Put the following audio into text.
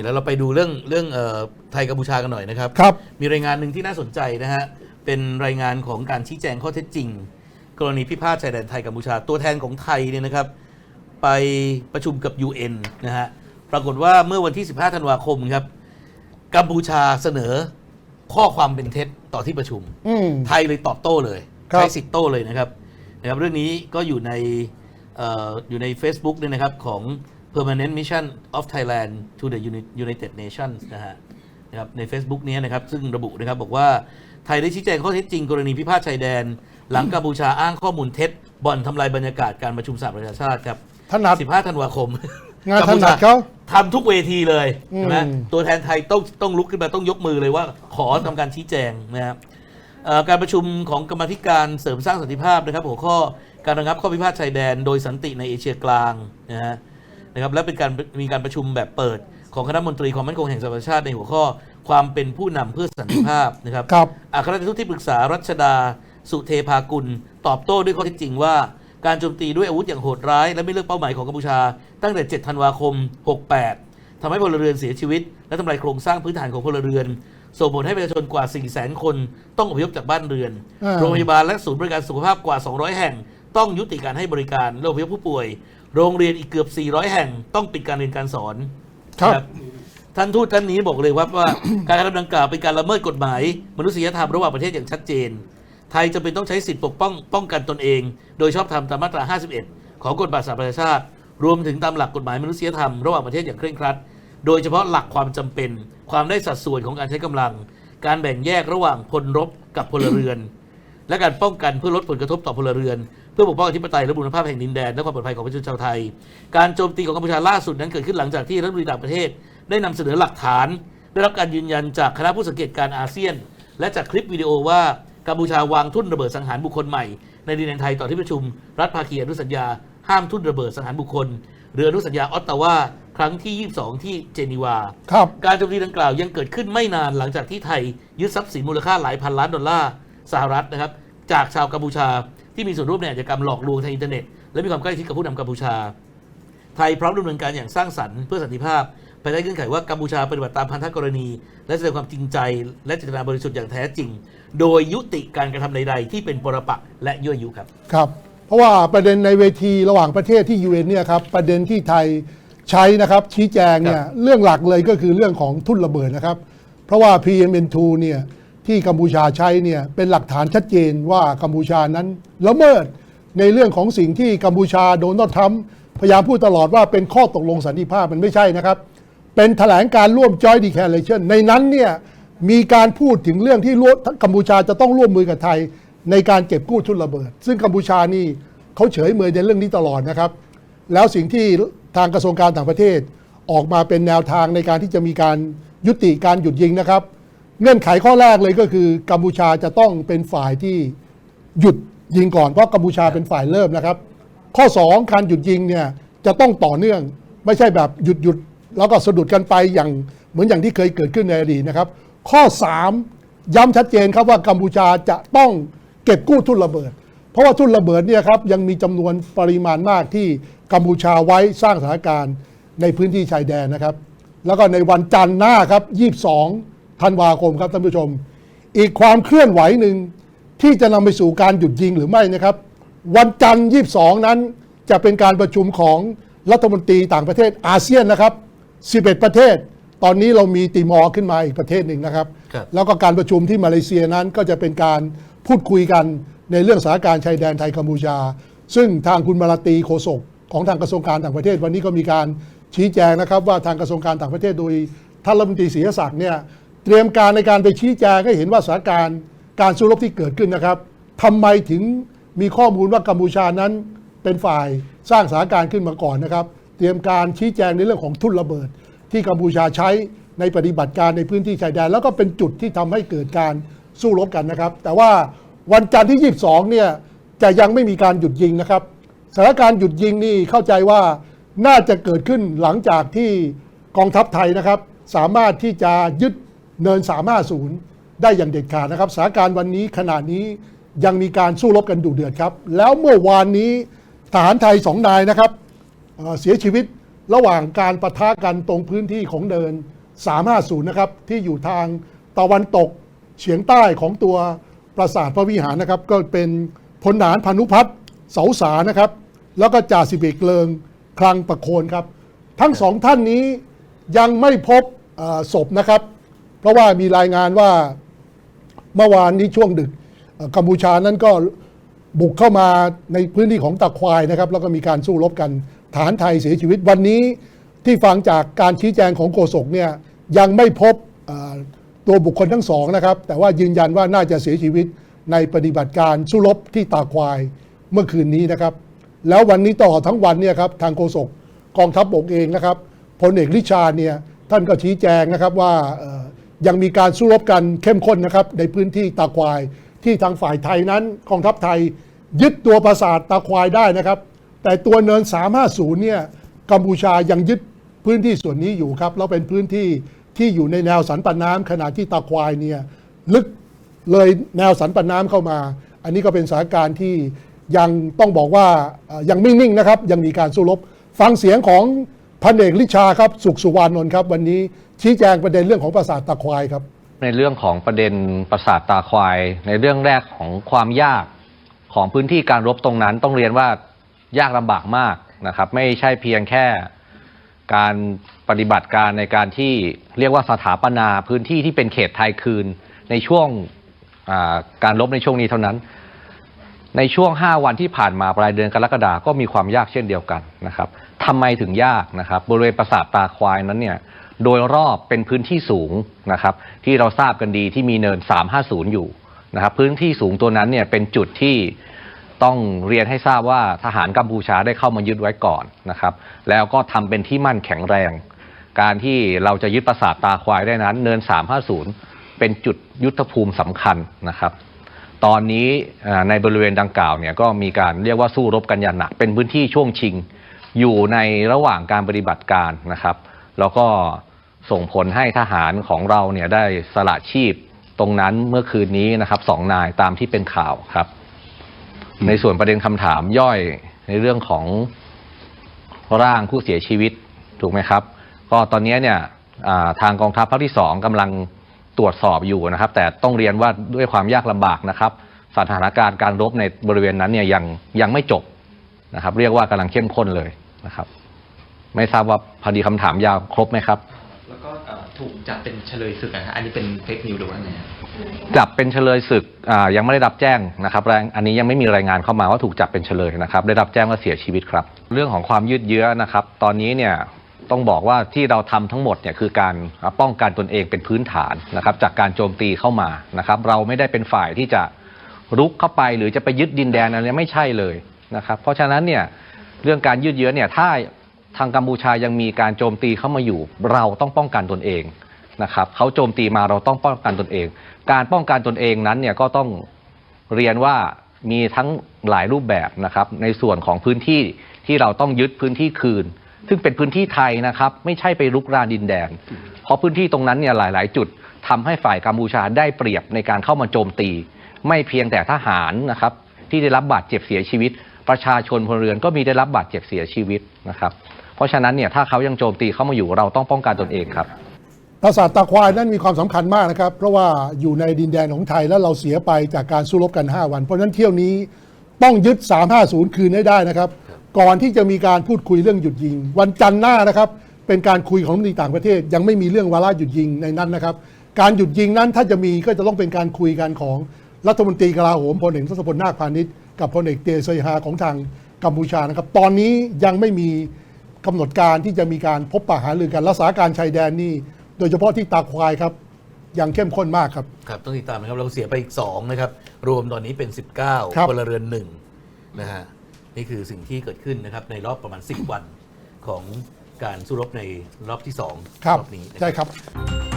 อีกแล้วเราไปดูเรื่องเรื่องเอ่อไทยกัมพูชากันหน่อยนะครับ ครับ มีรายงานหนึ่งที่น่าสนใจนะฮะ เป็นรายงานของการชี้แจงข้อเท็จจริง กรณีพิพาทชายแดนไทยกัมพูชา ตัวแทนของไทยเนี่ยนะครับ ไปประชุมกับ UN นะฮะ ปรากฏว่าเมื่อวันที่ 15 ธันวาคมครับ กัมพูชาเสนอข้อความเป็นเท็จต่อที่ประชุม อืม ไทยเลยตอบโต้เลยครับ ใช้สิทธิ์โต้เลยนะครับนะครับ เรื่องนี้ก็อยู่ในเอออยู่ใน Facebook เนี่ยนะครับของ Permanent Mission of Thailand to the Uni- United Nations นะฮะนะครับใน Facebook เนี้ยนะครับซึ่งระบุนะครับบอกว่าไทยได้ชี้แจงข้อเท็จจริงกรณีพิพาทชายแดน หลังกัมพูชาอ้างข้อมูลเท็จบ่อนทำลายบรรยากาศการประชุมสหประชาชาติครับถนัด 15 ธันวาคมงานกัมถพูนัชาดเขาทำทุกเวทีเลยใช่ไหมอืมตัวแทนไทยต้องต้องลุกขึ้นมาต้องยกมือเลยว่า ขอทำการชี้แจงนะครับเอ่อการประชุมของกรรมาธิการเสริมสร้างสันติภาพนะครับหัวข้อการระงับข้อพิพาทชายแดน โดยสันติในเอเชียกลางนะฮะ นะครับและเป็นการมีการประชุมแบบเปิด ของคณะมนตรีความมั่นคงแห่งสหประชาชาติในหัวข้อ ความเป็นผู้นำเพื่อสันติภาพนะครับครับอัครราชทูตที่ปรึกษารัชดา สุเทพากุล ตอบโต้ด้วยข้อเท็จจริงว่าการโจมตีด้วยอาวุธอย่างโหดร้าย และไม่เลือกเป้าหมายของกัมพูชา ตั้งแต่ 7 ธันวาคม 68ทำให้พลเรือนเสียชีวิต และทำลายโครงสร้างพื้นฐานของพลเรือนส่งผลให้ประชาชนกว่า 4 0 0 0 0 0 คนต้องอพยพจากบ้านเรือนอ่าโรงพยาบาลและศูนย์บริการสุขภาพกว่า 200 แห่ง ต้องยุติการให้บริการและอพยพผู้ป่วย โรงเรียนอีกเกือบ 400 แห่งต้องปิดการเรียนการสอนครับนะท่านทูตท่านนี้บอกเลยว่าว่า การกระทำดังกล่าวเป็นการละเมิดกฎหมาย มนุษยธรรมระหว่างประเทศอย่างชัดเจน ไทยจะเป็นต้องใช้สิทธิปกป้องป้องกันตนเอง โดยชอบธรรมตามมาตรา 51 ของกฎบัตรสหประชาชาติ รวมถึงตามหลักกฎหมายมนุษยธรรมระหว่างประเทศอย่างเคร่งครัด โดยเฉพาะหลักความจำเป็น ความได้สัดส่วนของการใช้กำลัง การแบ่งแยกระหว่างพลรบกับพลเรือน และการป้องกันเพื่อลดผลกระทบต่อพลเรือน เพื่อปกป้องอธิปไตยและบุรณภาพแห่งดินแดนและความปลอดภัยของประชาชนชาวไทย การโจมตีของกัมพูชาล่าสุดนั้นเกิดขึ้นหลังจากที่รัฐมนตรีต่างประเทศ ได้นำเสนอหลักฐาน ได้รับการยืนยันจากคณะผู้สังเกตการณ์อาเซียน และจากคลิปวิดีโอว่ากัมพูชาวางทุ่นระเบิดสังหารบุคคลใหม่ในดินแดนไทยต่อที่ประชุม รัฐภาคีอนุสัญญา ห้ามทุ่นระเบิดสังหารบุคคลหรืออนุสัญญาออตตาวาครั้งที่ 22 ที่เจนีวา ครับ การโจมตีดังกล่าวยังเกิดขึ้นไม่นานหลังจากที่ไทยยึดทรัพย์สินมูลค่าหลายพันล้านดอลลาร์สหรัฐนะครับ จากชาวกัมพูชา ที่มีส่วนร่วมในอาชญากรรมหลอกลวงทางอินเทอร์เน็ตและมีความใกล้ชิดกับผู้นำกัมพูชา ไทยพร้อมดำเนินการอย่างสร้างสรรค์เพื่อสันติภาพภายใต้เงื่อนไขว่ากัมพูชาปฏิบัติตามพันธกรณี และแสดงความจริงใจ และเจตนาบริสุทธิ์อย่างแท้จริง โดยยุติการกระทำใด ๆ ที่เป็นปรปักษ์และยั่วยุครับ ครับ เพราะว่าประเด็นในเวทีระหว่างประเทศที่ UN เอ็นเนี่ยครับประเด็นที่ไทยใช้นะครับชี้แจงเนี่ยเรื่องหลักเลยก็คือเรื่องของทุ่นระเบิดนะครับ เพราะว่า PM2 เนี่ย ที่กัมพูชาใช้เนี่ยเป็นหลักฐานชัดเจนว่ากัมพูชานั้นละเมิดในเรื่องของสิ่งที่กัมพูชาโดนทรัมป์พยายามพูดตลอดว่าเป็นข้อตกลงสันติภาพมันไม่ใช่นะครับ เป็นแถลงการร่วม Joint Declaration ในนั้นเนี่ยมีการพูดถึงเรื่องที่กัมพูชาจะต้องร่วมมือกับไทย ในการเก็บกู้ทุนระเบิด ซึ่งกัมพูชานี่เขาเฉยเมยในเรื่องนี้ตลอดนะครับ แล้วสิ่งที่ทางกระทรวงการต่างประเทศออกมาเป็นแนวทางในการที่จะมีการยุติการหยุดยิงนะครับ เงื่อนไขข้อแรกเลยก็คือกัมพูชาจะต้องเป็นฝ่ายที่หยุดยิงก่อนเพราะกัมพูชาเป็นฝ่ายเริ่มนะครับ ข้อ 2 การหยุดยิงเนี่ยจะต้องต่อเนื่องไม่ใช่แบบหยุดหยุดแล้วก็สะดุดกันไปอย่างเหมือนอย่างที่เคยเกิดขึ้นในอดีตนะครับ ข้อ 3 ย้ำชัดเจนครับว่ากัมพูชาจะต้องเก็บกู้ทุนระเบิด เพราะว่าทุนระเบิดเนี่ยครับยังมีจำนวนปริมาณมากที่กัมพูชาไว้สร้างสถานการณ์ในพื้นที่ชายแดนนะครับ แล้วก็ในวันจันทร์หน้าครับ22 ธันวาคมครับท่านผู้ชม อีกความเคลื่อนไหวหนึ่งที่จะนำไปสู่การหยุดยิงหรือไม่นะครับ วันจันทร์22นั้นจะเป็นการประชุมของรัฐมนตรีต่างประเทศอาเซียนนะครับ 11 ประเทศ ตอนนี้เรามีติมอร์ขึ้นมาอีกประเทศหนึ่งนะครับ ครับ แล้วก็การประชุมที่มาเลเซียนั้นก็จะเป็นการพูดคุยกันในเรื่องสถานการณ์ชายแดนไทยกัมพูชา ซึ่งทางคุณมาลาตีโฆษกของทางกระทรวงการต่างประเทศ วันนี้ก็มีการชี้แจงนะครับว่าทางกระทรวงการต่างประเทศโดยท่านรัฐมนตรีศรีศักดิ์เนี่ย เตรียมการในการไปชี้แจงให้เห็นว่าสถานการณ์การสู้รบที่เกิดขึ้นนะครับทำไมถึงมีข้อมูลว่ากัมพูชานั้นเป็นฝ่ายสร้างสถานการณ์ขึ้นมาก่อนนะครับ เตรียมการชี้แจงในเรื่องของทุนระเบิด ที่กัมพูชาใช้ในปฏิบัติการในพื้นที่ชายแดน แล้วก็เป็นจุดที่ทำให้เกิดการสู้รบกันนะครับ แต่ว่าวันจันทร์ที่ 22 เนี่ยจะยังไม่มีการหยุดยิงนะครับสถานการณ์หยุดยิงนี่เข้าใจว่าน่าจะเกิดขึ้นหลังจากที่กองทัพไทยนะครับ สามารถที่จะยึด เนิน 350 ได้อย่างเด็ดขาดนะครับสถานการณ์วันนี้ขณะนี้ยังมีการสู้รบกันดุเดือดครับ แล้วเมื่อวานนี้ทหารไทยสองนายนะครับเเสียชีวิตระหว่างการประทะกันตรงพื้นที่ของเดิน 350 นะครับ ที่อยู่ทางตะวันตกเฉียงใต้ของตัวปราสาทพระวิหารนะครับ ก็เป็นพลทหารพานุพัฒน์เสาสานะครับ แล้วก็จ่าสิบเอกเลิงคลังประโคนครับ ทั้งสองท่านนี้ยังไม่พบศพนะครับ เพราะว่ามีรายงานว่าเมื่อวานนี้ช่วงดึกกัมพูชานั้นก็บุกเข้ามาในพื้นที่ของตะควายนะครับ แล้วก็มีการสู้รบกันฐานไทยเสียชีวิตวันนี้ที่ฟังจากการชี้แจงของโฆษกเนี่ยยังไม่พบตัวบุคคลทั้งสองนะครับ แต่ว่ายืนยันว่าน่าจะเสียชีวิตในปฏิบัติการสู้รบที่ตาควายเมื่อคืนนี้นะครับ แล้ววันนี้ตลอดทั้งวันเนี่ยครับทางโฆษกกองทัพบกเองนะครับพลเอกริชาเนี่ยท่านก็ชี้แจงนะครับว่า ยังมีการสู้รบกันเข้มข้นนะครับในพื้นที่ตาควาย ที่ทางฝ่ายไทยนั้นกองทัพไทย ยึดตัวปราสาทตาควายได้นะครับ แต่ตัวเนิน 350 เนี่ยกัมพูชายังยึดพื้นที่ส่วนนี้อยู่ครับแล้วเป็นพื้นที่ที่อยู่ในแนวสันปันน้ำขณะที่ตาควายเนี่ยลึกเลยแนวสันปันน้ำเข้ามา อันนี้ก็เป็นสถานการณ์ที่ยังต้องบอกว่ายังไม่นิ่งนะครับ ยังมีการสู้รบฟังเสียงของ พันเอกลิชาครับสุขสุวรรณนนท์ครับ วันนี้ชี้แจงประเด็นเรื่องของปราสาทตาควายครับ ในเรื่องของประเด็นปราสาทตาควาย ในเรื่องแรกของความยากของพื้นที่การรบตรงนั้น ต้องเรียนว่ายากลำบากมากนะครับ ไม่ใช่เพียงแค่การปฏิบัติการในการที่เรียกว่าสถาปนาพื้นที่ที่เป็นเขตไทยคืนในช่วงการรบในช่วงนี้เท่านั้น ในช่วง 5 วันที่ผ่านมาปลายเดือนกรกฎาก็มีความยากเช่นเดียวกันนะครับทำไมถึงยากนะครับบริเวณปราสาทตาควายนั้นเนี่ยโดยรอบเป็นพื้นที่สูงนะครับที่เราทราบกันดีที่มีเนิน 350 อยู่นะครับพื้นที่สูงตัวนั้นเนี่ยเป็นจุดที่ต้องเรียนให้ทราบว่าทหารกัมพูชาได้เข้ามายึดไว้ก่อนนะครับแล้วก็ทำเป็นที่มั่นแข็งแรง การที่เราจะยึดปราสาทตาควายได้นั้น เนิน 350 เป็นจุดยุทธภูมิสำคัญนะครับ ตอนนี้ในบริเวณดังกล่าวเนี่ยก็มีการเรียกว่าสู้รบกันอย่างหนัก เป็นพื้นที่ช่วงชิง อยู่ในระหว่างการปฏิบัติการนะครับ แล้วก็ส่งผลให้ทหารของเราเนี่ยได้สละชีพตรงนั้นเมื่อคืนนี้นะครับสองนายตามที่เป็นข่าวครับ ในส่วนประเด็นคำถามย่อยในเรื่องของร่างผู้เสียชีวิตถูกไหมครับ ก็ตอนนี้เนี่ยทางกองทัพภาคที่สองกำลัง ตรวจสอบอยู่นะครับ แต่ต้องเรียนว่าด้วยความยากลำบากนะครับสถานการณ์การรบในบริเวณนั้นเนี่ยยังยังไม่จบนะครับ เรียกว่ากำลังเข้มข้นเลยนะครับ ไม่ทราบว่าพอดีคำถามยาวครบไหมครับ แล้วก็เอ่อถูกจับเป็นเฉลยศึกนะฮะอันนี้เป็นเฟกนิวหรือว่าไงฮะจับเป็นเฉลยศึกอ่ายังไม่ได้รับแจ้งนะครับแรงอันนี้ยังไม่มีรายงานเข้ามาว่าถูกจับเป็นเฉลยนะครับ ได้รับแจ้งว่าเสียชีวิตครับ เรื่องของความยืดเยื้อนะครับ ตอนนี้เนี่ย ต้องบอกว่าที่เราทำทั้งหมดเนี่ยคือการป้องกันตนเองเป็นพื้นฐานนะครับ จากการโจมตีเข้ามานะครับ เราไม่ได้เป็นฝ่ายที่จะรุกเข้าไปหรือจะไปยึดดินแดนอะไรไม่ใช่เลยนะครับ เพราะฉะนั้นเนี่ยเรื่องการยืดเยื้อเนี่ยถ้าทางกัมพูชายังมีการโจมตีเข้ามาอยู่ เราต้องป้องกันตนเองนะครับเขาโจมตีมาเราต้องป้องกันตนเอง การป้องกันตนเองนั้นเนี่ยก็ต้องเรียนว่ามีทั้งหลายรูปแบบนะครับ ในส่วนของพื้นที่ที่เราต้องยึดพื้นที่คืน ซึ่งเป็นพื้นที่ไทยนะครับไม่ใช่ไปรุกรานดินแดน เพราะพื้นที่ตรงนั้นเนี่ยหลาย ๆ จุดทำให้ฝ่ายกัมพูชาได้เปรียบในการเข้ามาโจมตี ไม่เพียงแต่ทหารนะครับที่ได้รับบาดเจ็บเสียชีวิต ประชาชนพลเรือนก็มีได้รับบาดเจ็บเสียชีวิตนะครับเพราะฉะนั้นเนี่ยถ้าเขายังโจมตีเข้ามาอยู่เราต้องป้องกันตนเองครับปราสาทตาควายนั้นมีความสำคัญมากนะครับ เพราะว่าอยู่ในดินแดนของไทยแล้วเราเสียไปจากการสู้รบกัน 5 วัน เพราะฉะนั้นเที่ยวนี้ต้องยึด 350 คืนให้ได้นะครับ ก่อนที่จะมีการพูดคุยเรื่องหยุดยิง วันจันทร์หน้านะครับ เป็นการคุยของรัฐมนตรีต่างประเทศ ยังไม่มีเรื่องวาระหยุดยิงในนั้นนะครับ การหยุดยิงนั้นถ้าจะมีก็จะต้องเป็นการคุยกันของรัฐมนตรีกลาโหมพลเอกทศพลนาคพาณิชย์กับพลเอกเตเซยฮาของทางกัมพูชานะครับ ตอนนี้ยังไม่มีกำหนดการที่จะมีการพบปะหารือกันรักษาการชายแดนนี่โดยเฉพาะที่ตาควายครับยังเข้มข้นมากครับครับต้องติดตามนะครับเราเสียไปอีก2นะครับรวมตอนนี้เป็นครับ19พลเรือนหนึ่งนะฮะ นี่คือสิ่งที่เกิดขึ้นนะครับในรอบประมาณ 10 วันของการสู้รบในรอบที่2ครับรอบนี้นะ ใช่ครับ